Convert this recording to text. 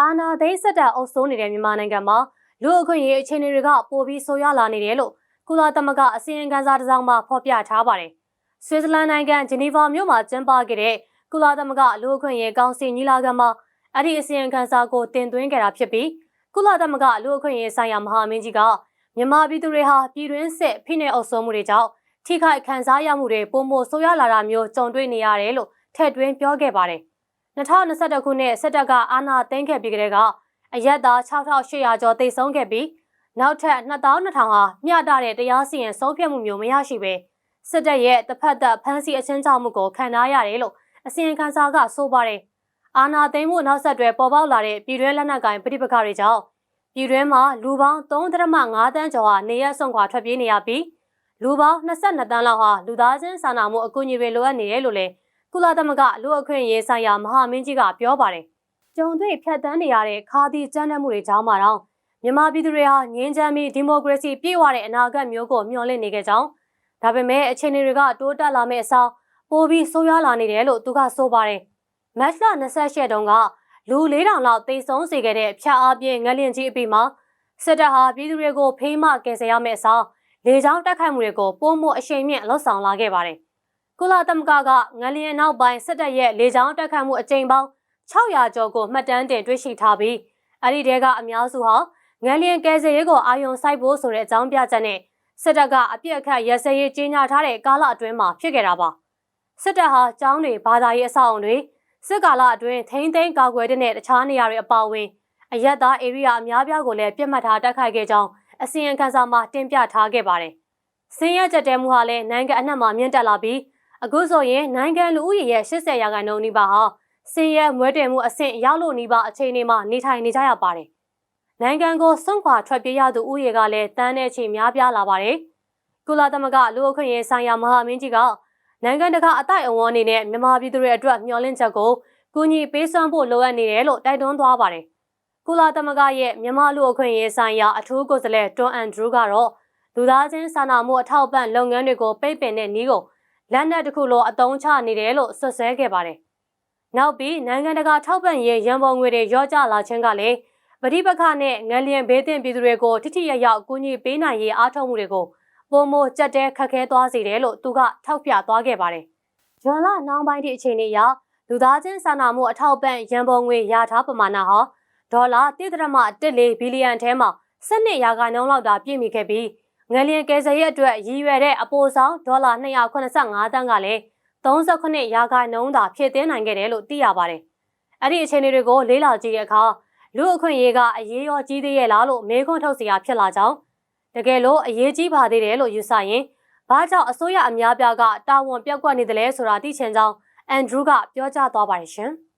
အာနာသိန်းစစ်တပ်အုပ်စိုးနေတဲ့မြန်မာနိုင်ငံမှာလူအခွင့်အရေးအခြေအနေတွေကပိုပြီးဆိုးရွားလာနေတယ်လို့ကုလသမဂ္ဂအစည်းအဝေးတစ်စောင်မှာဖော်ပြထားပါတယ်။ဆွစ်ဇာလန်နိုင်ငံဂျနီဗာမြို့မှာကျင်းပခဲ့တဲ့ကုလသမဂ္ဂလူအခွင့်အရေးကောင်စီညီလာခံမှာအဲ့ဒီအစည်းအဝေးကိုတင်သွင်းခဲ့တာဖြစ်ပြီးကုလသမဂ္ဂလူအခွင့်အရေးဆိုင်ရာမဟာမင်းကြီးကမြန်မာပြည်သူတွေဟာပြည်တွင်းစစ်ဖိနှိပ်အုပ်စိုးမှုတွေကြောင့်ထိခိုက်ခံစားရမှုတွေပုံမဆိုးရွားလာတာမျိုးကြုံတွေ့နေရတယ်လို့ထည့်သွင်းပြောခဲ့ပါတယ်။ 2021ခုနှစ်စစ်တပ်ကအာဏာသိမ်းခဲ့ပြီးကတည်းကအရက်သား6800ကျော်တိတ်ဆုံးခဲ့ပြီးနောက်ထပ်2200ဟာမျှတတဲ့တရားစီရင်ဆုံးဖြတ်မှုမျိုးမရရှိပဲစစ်တပ်ရဲ့တစ်ဖက်သက်ဖမ်းဆီးအချင်းချမှုကိုခံထားရတယ်လို့အစီရင်ခံစာကဆိုပါတယ်။အာဏာသိမ်းမှုနောက်ဆက်တွဲပေါ်ပေါက်လာတဲ့ပြည်တွင်းလက်နက်ကိုင်ပဋိပက္ခတွေကြောင့်ပြည်တွင်းမှာလူပေါင်း3.5တန်းကျော်ဟာနေရက်ဆုံးခွာထွက်ပြေးနေရပြီးလူပေါင်း22တန်းလောက်ဟာလူသားချင်းစာနာမှုအကူအညီတွေလိုအပ်နေတယ်လို့လည်း ကုလသမဂ္ဂလူအခွင့်အရေးဆိုင်ရာမဟာမင်းကြီးကပြောပါတယ်။ကြုံတွေ့ဖြတ်တန်းနေရတဲ့ခါးသီးကြမ်းတမ်းမှုတွေကြောင်းမှာတော့မြန်မာပြည်သူတွေဟာငြင်းချမ်းပြီးဒီမိုကရေစီပြည့်ဝတဲ့အနာဂတ်မျိုးကိုမျှော်လင့်နေကြကြောင်းဒါပေမဲ့အခြေအနေတွေကတိုးတက်လာမယ့်အစားပိုပြီးဆိုးရွားလာနေတယ်လို့သူကဆိုပါတယ်။မတ်လ28တုန်းကလူ4000လောက်တိတ်ဆုံးစေခဲ့တဲ့ဖျက်အားပြင်းငလျင်ကြီးအပြီးမှာစစ်တပ်ဟာပြည်သူတွေကိုဖေးမကယ်ဆယ်ရမယ့်အစားလေကြောင်းတိုက်ခိုက်မှုတွေကိုပုံမှုအရှိန်မြင့်လှုပ်ဆောင်လာခဲ့ပါတယ်။ ကုလသမဂ္ဂကငလျင်နောက်ပိုင်းစစ်တပ်ရဲ့လေကြောင်းတိုက်ခိုက်မှုအကြိမ်ပေါင်း600ကျော်ကိုမှတ်တမ်းတင်တွေ့ရှိထားပြီးအဲ့ဒီတဲကအများစုဟာငလျင်ကယ်ဆယ်ရေးကိုအာရုံစိုက်ဖို့ဆိုတဲ့အကြောင်းပြချက်နဲ့စစ်တပ်ကအပြစ်အခတ်ရစရေးကြီးညာထားတဲ့ကာလအတွင်းမှာဖြစ်ခဲ့တာပါစစ်တပ်ဟာကျောင်းတွေဘာသာရေးအဆောက်အုံတွေစစ်ကာလအတွင်းထိန်းသိမ်းကာကွယ်တဲ့တခြားနေရာတွေအပါအဝင်အရက်သားဧရိယာအများပြားကိုလည်းပြစ်မှတ်ထားတိုက်ခိုက်ခဲ့ကြောင်းအစီရင်ခံစာမှာတင်ပြထားခဲ့ပါတယ်။စင်းရဲကြက်တဲမှုဟာလည်းနိုင်ငံအနှံ့မှာမြင့်တက်လာပြီး အခုဆိုရင်နိုင်ငံလူဦးရေရဲ့80ရာခိုင်နှုန်းနီးပါးဟာစင်းရဲမွဲတယ်မှုအဆင့်ရောက်လို့နီးပါးအခြေအနေမှာနေထိုင်နေကြရပါတယ်။နိုင်ငံကိုစွန့်ခွာထွက်ပြေးရသူဦးရေကလည်းတန်းတဲ့ချိန်များပြားလာပါတယ်။ကုလသမဂ္ဂလူအခွင့်အရေးဆိုင်ရာမဟာမင်းကြီးကနိုင်ငံတကာအတိုက်အဝန်းအနေနဲ့မြန်မာပြည်သူတွေအတွက်မျှော်လင့်ချက်ကိုကူညီပေးစွမ်းဖို့လိုအပ်နေတယ်လို့တိုက်တွန်းသွားပါတယ်။ကုလသမဂ္ဂရဲ့မြန်မာလူအခွင့်အရေးဆိုင်ရာအထူးကိုယ်စားလှယ်တွန်အန်ဒရူးကတော့လူသားချင်းစာနာမှုအထောက်အပံ့လုပ်ငန်းတွေကိုပိတ်ပင်တဲ့နည်းကို လက်နက်တစ်ခုလိုအသုံးချနေတယ်လို့ဆွဆွဲခဲ့ပါတယ်။နောက်ပြီးနိုင်ငံတကာထောက်ပံ့ရေးရန်ပုံငွေတွေရော့ကျလာခြင်းကလည်းပဋိပက္ခနဲ့ငလျင်ဘေးသင့်ပြည်သူတွေကိုထိထိရရောက်ကူညီပေးနိုင်ရေးအားထုတ်မှုတွေကိုပုံမကြက်တဲခက်ခဲသွားစေတယ်လို့သူကထောက်ပြသွားခဲ့ပါတယ်။ဂျွန်လနောက်ပိုင်းဒီအခြေအနေအရလူသားချင်းစာနာမှုအထောက်ပံ့ရန်ပုံငွေရထားပမာဏဟာဒေါ်လာ1.14ဘီလီယံထဲမှာ12ရာခိုင်နှုန်းလောက်သာပြည့်မီခဲ့ပြီး ငလျင်ကယ်ဆယ်ရေးအတွက်ရည်ရွယ်တဲ့အပိုဆောင်ဒေါ်လာ285တန်းကလည်း38ရာခိုင်နှုန်းသာဖြည့်တင်းနိုင်ခဲ့တယ်လို့သိရပါတယ်။အဲ့ဒီအခြေအနေတွေကိုလေးလာကြည့်တဲ့အခါလူအခွင့်အရေးကအရေးရောကြီးသေးရဲ့လားလို့မေးခွန်းထုတ်စရာဖြစ်လာကြောင်းတကယ်လို့အရေးကြီးပါသေးတယ်လို့ယူဆရင်ဘာကြောင့်အစိုးရအများပြားကတာဝန်ပြောက်ကွက်နေတယ်လဲဆိုတာသိချင်ကြောင်းအန်ဒရူးကပြောကြားသွားပါတယ်ရှင်။